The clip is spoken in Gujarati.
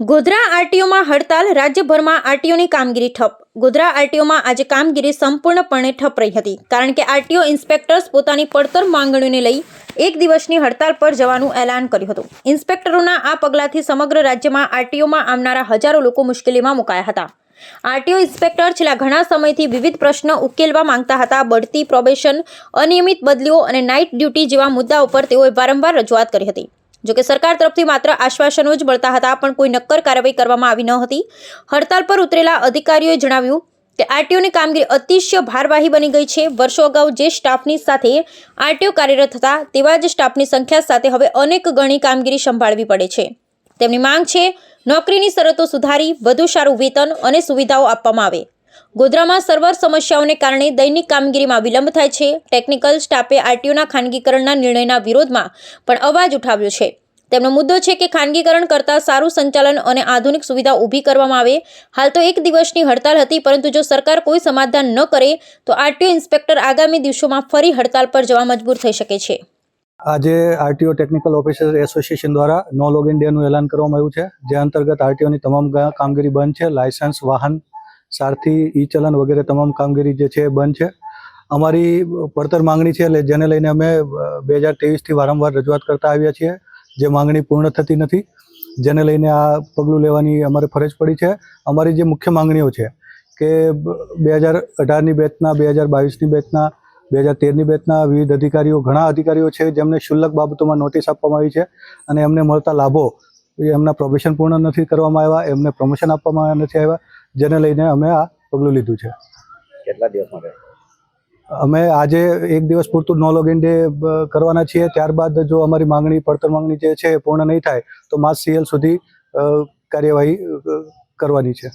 ગોધરા આરટીઓમાં હડતાલ, રાજ્યભરમાં આરટીઓની કામગીરી ઠપ. ગોધરા આરટીઓમાં આજે કામગીરી સંપૂર્ણપણે ઠપ રહી હતી, કારણ કે આરટીઓ ઇન્સ્પેક્ટર્સ પોતાની પડતર માંગણીઓને લઈ એક દિવસની હડતાલ પર જવાનું એલાન કર્યું હતું. ઇન્સ્પેક્ટરોના આ પગલાંથી સમગ્ર રાજ્યમાં આરટીઓમાં આવનારા હજારો લોકો મુશ્કેલીમાં મુકાયા હતા. આરટીઓ ઇન્સ્પેક્ટર છેલ્લા ઘણા સમયથી વિવિધ પ્રશ્નો ઉકેલવા માંગતા હતા, બઢતી, પ્રોબેશન, અનિયમિત બદલીઓ અને નાઇટ ડ્યુટી જેવા મુદ્દાઓ પર તેઓએ વારંવાર રજૂઆત કરી હતી. જોકે સરકાર તરફથી માત્ર આશ્વાસનો જ મળતા હતા, પણ કોઈ નક્કર કાર્યવાહી કરવામાં આવી ન હતી. હડતાલ પર ઉતરેલા અધિકારીઓએ જણાવ્યું કે આરટીઓની કામગીરી અતિશય ભારવાહી બની ગઈ છે. વર્ષો અગાઉ જે સ્ટાફની સાથે આરટીઓ કાર્યરત હતા, તેવા જ સ્ટાફની સંખ્યા સાથે હવે અનેક ગણી કામગીરી સંભાળવી પડે છે. તેમની માંગ છે નોકરીની શરતો સુધારી, વધુ સારું વેતન અને સુવિધાઓ આપવામાં આવે. ગોધરામાં સર્વર સમસ્યાઓને કારણે દૈનિક કામગીરીમાં વિલંબ થાય છે. ટેકનિકલ સ્ટાફે આરટીઓના ખાનગીકરણના નિર્ણયના વિરોધમાં પણ અવાજ ઉઠાવ્યો છે. તેમનો મુદ્દો છે કે ખાનગીકરણ કરતાં સારું સંચાલન અને આધુનિક સુવિધા ઊભી કરવામાં આવે. હાલ તો એક દિવસની હડતાલ હતી, પરંતુ જો સરકાર કોઈ સમાધાન ન કરે, તો આરટીઓ ઇન્સ્પેક્ટર આગામી દિવસોમાં ફરી હડતાલ પર જવા મજબૂર થઈ શકે છે. આજે આરટીઓ ટેકનિકલ ઓફિસર એસોસિએશન દ્વારા નો લોગ ડેનું એલાન કરવામાં આવ્યું છે. જે અંતર્ગત આરટીઓની તમામ કામગીરી બંધ છે. લાયસન્સ, વાહન સારથી ઈ ચલન વગેરે તમામ કામગીરી જે છે એ બંધ છે. અમારી પડતર માંગણી છે એટલે જેને લઈને અમે બે હજાર ત્રેવીસથી વારંવાર રજૂઆત કરતા આવ્યા છીએ. જે માંગણી પૂર્ણ થતી નથી, જેને લઈને આ પગલું લેવાની અમારે ફરજ પડી છે. અમારી જે મુખ્ય માંગણીઓ છે કે, બે હજાર અઢારની બેચના, બે હજાર બાવીસની બેચના, બે હજાર તેરની બેચના વિવિધ અધિકારીઓ, ઘણા અધિકારીઓ છે, જેમને શુલ્લક બાબતોમાં નોટિસ આપવામાં આવી છે અને એમને મળતા લાભો એમના પ્રોબેશન પૂર્ણ નથી કરવામાં આવ્યા, એમને પ્રમોશન આપવામાં નથી આવ્યા. જેને લઈને અમે આ પગલું લીધું છે. કેટલા દિવસ માટે? અમે આજે એક દિવસ પૂરતું નો લોગિન ડે કરવાના છીએ. ત્યારબાદ જો અમારી માંગણી પડતર માંગણી જે છે પૂર્ણ નહીં થાય તો માસ સીએલ સુધી કાર્યવાહી કરવાની છે.